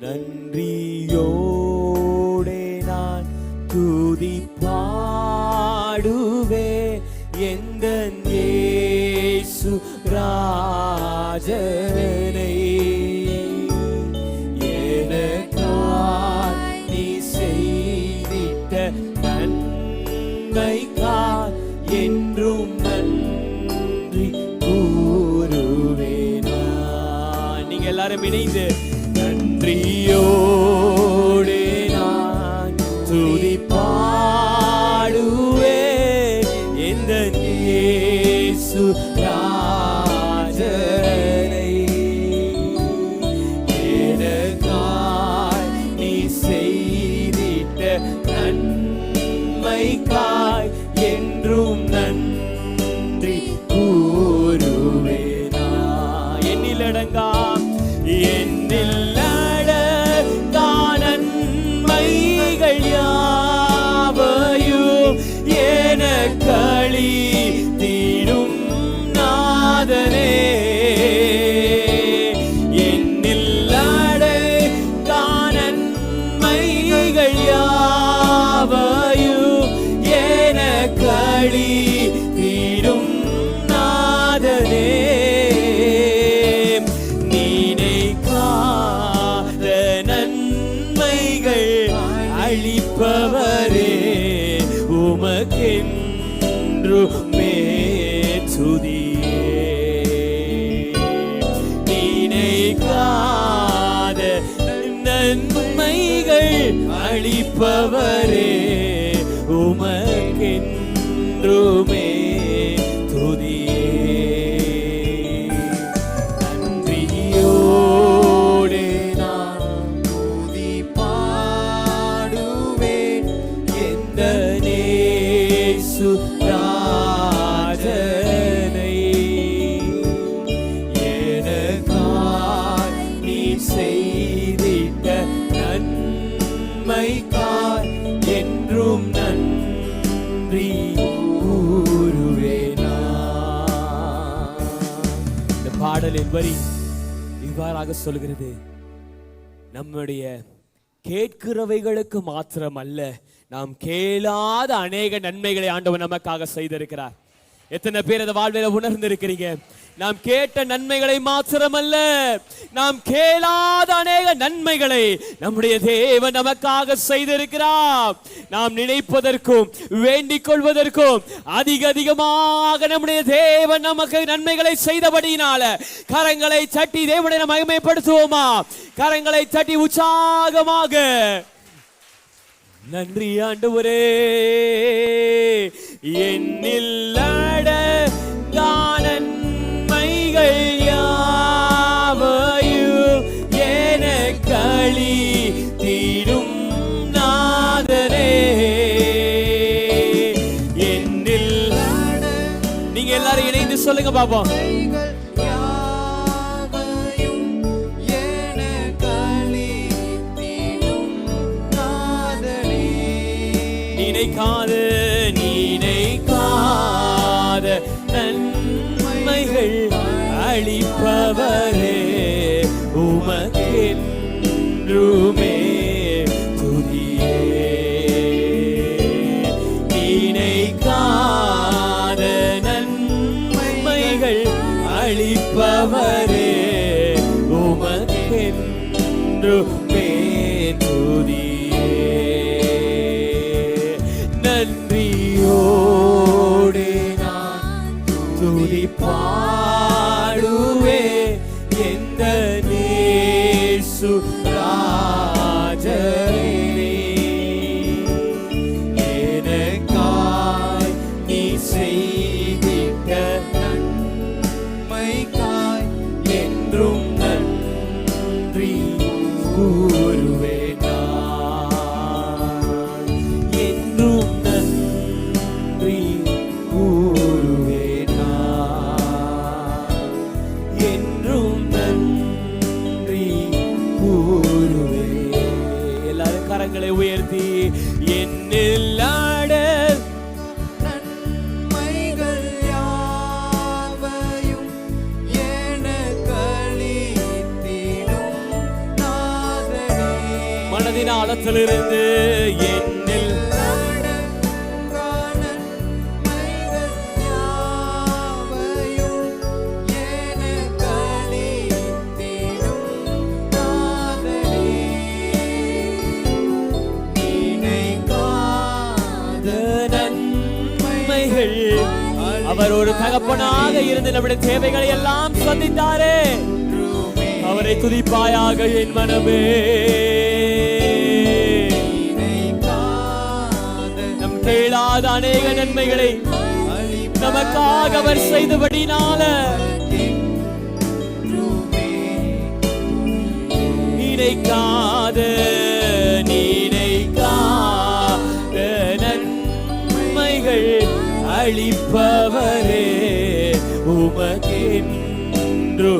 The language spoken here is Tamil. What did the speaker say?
நன்றியோடே நான் துதி பாடுவே. எந்த இயேசு ராஜனை எனக்காய் நீ செய்திட்ட நன்மைக்காய் என்றும் நன்றி கூறுவேனா. நீங்க எல்லாரும் இணைந்து நன்றியோடு நான் துதி பாடுவே. எந்த இயேசு ராஜனை எனக்காய் நீ செய்திட்ட நன்மைக்காய் என்றும் நாதனே. நினைக்காத நன்மைகள் அளிப்பவரே நன்மைகள் அளிப்பவரே உமக்கென்றுமே துதியே. என்றும் நன்றி கூறுவேனா இந்த பாடலின் வரி இவ்வாறாக சொல்கிறது நம்முடைய கேட்கிறவைகளுக்கு மாத்திரம் அல்ல நாம் கேளாத அநேக நன்மைகளை ஆண்டவன் நமக்காக செய்திருக்கிறார் எத்தனை பேர் அதை வாழ்வில உணர்ந்திருக்கிறீங்க நாம் கேட்ட நன்மைகளை மாத்திரமல்ல நாம் கேளாத அநேக நன்மைகளை நம்முடைய தேவன் நமக்காக செய்திருக்கிறார். நாம் நினைப்பதற்கும் வேண்டிக் கொள்வதற்கும் அதிக அதிகமாக நம்முடைய தேவன் நமக்கு நன்மைகளை செய்தபடியினால கரங்களை சட்டி தேவனை நாம் மகிமைப்படுத்துவோமா? கரங்களை சட்டி உற்சாகமாக. நன்றி ஆண்டவரே. என்னில் சொல்லுங்க பாப்போம். நினைக்காத நினைக்காத. நன்மைகள் அளிப்பவரே உமக்கென்றுமே. உமக்கென்றுமே துதியே நன்றியோடு நான் துதி பாடுவே. எந்த நேசு கரங்களை உயர்த்தி என்னில் ஆடல் நன்மைகள் யாவையும் எனக்களி அவர் ஒரு தகப்பனாக இருந்து நம்முடைய தேவைகளை எல்லாம் சந்தித்தாரே. அவரை துதிப்பாயாக என் மனமே. நம் கேளாத அநேக நன்மைகளை நமக்காக அவர் செய்தபடினால. நினைக்காத அளிப்பவரே உமக்கென்று